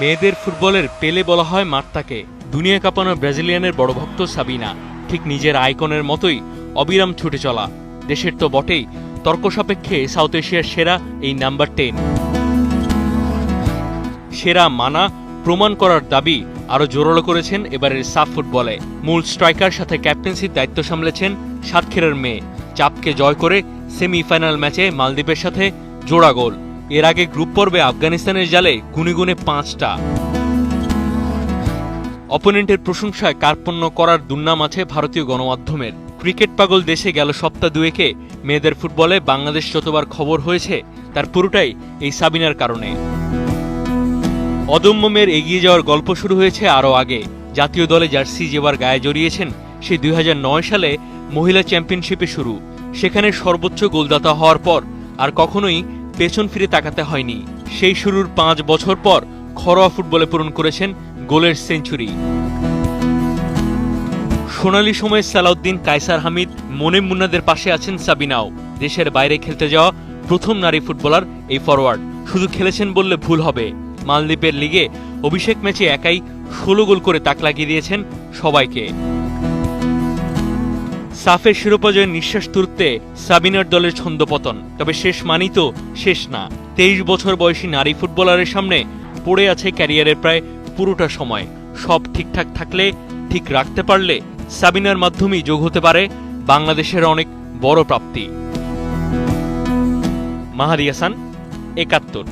মেয়েদের ফুটবলের পেলে বলা হয় মার্তাকে দুনিয়া কাঁপানো ব্রাজিলিয়ানের বড় ভক্ত সাবিনা। ঠিক নিজের আইকনের মতোই অবিরাম ছুটে চলা। দেশের তো বটেই তর্ক সাপেক্ষে সাউথ এশিয়ার সেরা এই নাম্বার টেন। সেরা মানা প্রমাণ করার দাবি আরও জোরালো করেছেন এবারের সাফ ফুটবলে। মূল স্ট্রাইকার সাথে ক্যাপ্টেন্সির দায়িত্ব সামলেছেন সাতক্ষীরার মেয়ে। চাপকে জয় করে সেমিফাইনাল ম্যাচে মালদ্বীপের সাথে জোড়া গোল। এর আগে গ্রুপ পর্বে আফগানিস্তানের জালে গুনে গুনে পাঁচটা। অপোনেন্টের প্রশংসায় কার্পণ্য করার দুর্নাম আছে ভারতীয় গণমাধ্যমের। ক্রিকেট পাগল দেশে গেল সপ্তাহ দুয়েকে। মেয়েদের ফুটবলে বাংলাদেশ যতবার খবর হয়েছে, তার পুরোটাই এই সাবিনার কারণে। অদম্য মেয়ের এগিয়ে যাওয়ার গল্প শুরু হয়েছে আরও আগে। জাতীয় দলে জার্সি যেবার গায়ে জড়িয়েছেন, সে দুই হাজার নয় সালে মহিলা চ্যাম্পিয়নশিপে শুরু। সেখানে সর্বোচ্চ গোলদাতা হওয়ার পর আর কখনোই পেছন ফিরে তাকাতে হয়নি। সেই শুরুর পাঁচ বছর পর ঘরোয়া ফুটবলে পূরণ করেছেন গোলের সেঞ্চুরি। সোনালি সময়ে সালাউদ্দিন, কায়সার হামিদ মনে মুন্নাদের পাশে আছেন সাবিনাও। দেশের বাইরে খেলতে যাওয়া প্রথম নারী ফুটবলার এই ফরওয়ার্ড শুধু খেলেছেন বললে ভুল হবে। মালদ্বীপের লিগে অভিষেক ম্যাচে একাই ষোলো গোল করে তাক লাগিয়ে দিয়েছেন সবাইকে। সাফের শিরোপা জয়ের নিঃশ্বাস তুলতে সাবিনার দলের ছন্দপতন। তবে শেষ মানি তো শেষ না। তেইশ বছর বয়সী নারী ফুটবলারের সামনে পড়ে আছে ক্যারিয়ারের প্রায় পুরোটা সময়। সব ঠিকঠাক থাকলে, ঠিক রাখতে পারলে সাবিনার মাধ্যমেই যোগ হতে পারে বাংলাদেশের অনেক বড় প্রাপ্তি। মাহাদি হাসান, একাত্তর।